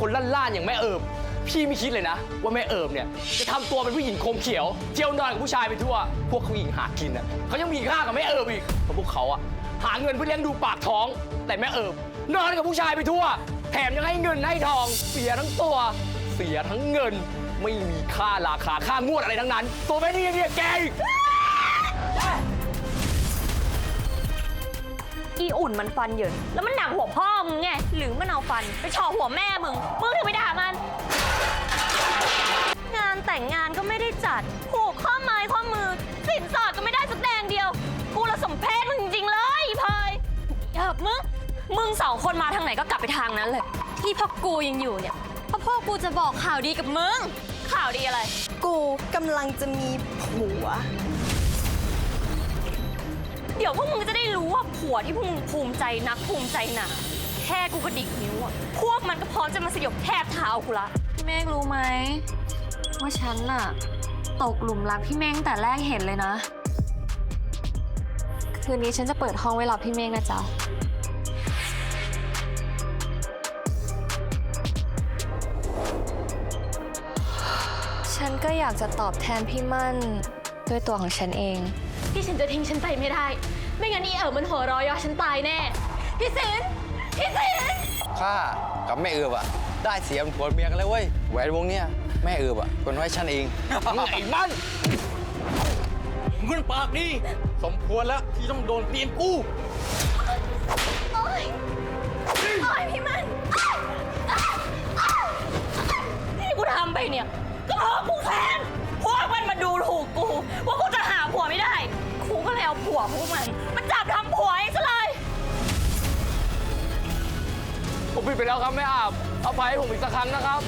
คนล่านๆอย่างแม่เอิบ พี่ไม่คิดเลยนะ ว่าแม่เอิบเนี่ยจะทำตัวเป็นผู้หญิงโคมเขียว เจียวนอนกับผู้ชายไปทั่ว พวกผู้หญิงหากินอะเขายังมีค่ากับแม่เอิบอีกเพราะพวกเขาอะหาเงินเพื่อเลี้ยงดูปากท้อง แต่แม่เอิบนอนกับผู้ชายไปทั่ว แถมยังให้เงินให้ทองเสียทั้งตัว เสียทั้งเงิน ไม่มีค่าราคาค่างวดอะไรทั้งนั้น ตัวแม่นี่เนี่ยแกอีก อีอุ่นมันฟันเหยินแล้วมันหนักหัวพ่อมึงไงหรือมันเอาฟันไปเฉอหัวแม่มึงมึงถึงไปด่ามัน งานแต่งงานก็ไม่ได้จัดผูกข้อไม้ข้อมือ สินสอดก็ไม่ได้สักแดงเดียว กูละสมเพศมึงจริงๆเลยอีเพยเอบมึงมึงสองคนมาทางไหนก็กลับไปทางนั้นเลยที่พ่อกูยังอยู่เนี่ยพ่อพ่อกูจะบอกข่าวดีกับมึงข่าวดีอะไร กูกำลังจะมีผัว เดี๋ยวพวกมึงจะได้รู้ว่าผัวที่พวกมึงภูมิใจนักภูมิใจหนาแค่กูกระดิกนิ้วอะพวกมันก็พร้อมจะมาสยบแทบเท้ากูละ พี่เมฆรู้ไหมว่าฉันน่ะ ตกหลุมรักพี่เมฆตั้งแต่แรกเห็นเลยนะ คืนนี้ฉันจะเปิดห้องไว้รอพี่เมฆนะจ๊ะ ฉันก็อยากจะตอบแทนพี่มั่น ด้วยตัวของฉันเองที่ฉันจะทิ้งฉันไปไม่ได้ ไม่งั้นนี่เอ๋อมันหัวเรอยอฉันตายแน่ พี่สิน พี่สิน ข้ากับแม่เอือบอะได้เสียเป็นผัวเมียกันเลยเว้ยแหวนวงเนี้ยแม่เอือบอะเป็นไว้ฉันเองไอ้มันมึงปากดีสมควรแล้วที่ต้องโดนเตียนกูโอ๊ย โอ๊ยพี่มันอ้าวอ้าวอ้าวที่กูทำไปเนี่ย ดไปแล้วครับแม่อาบอภัยให้ผมอีกสักครั้งนะครับ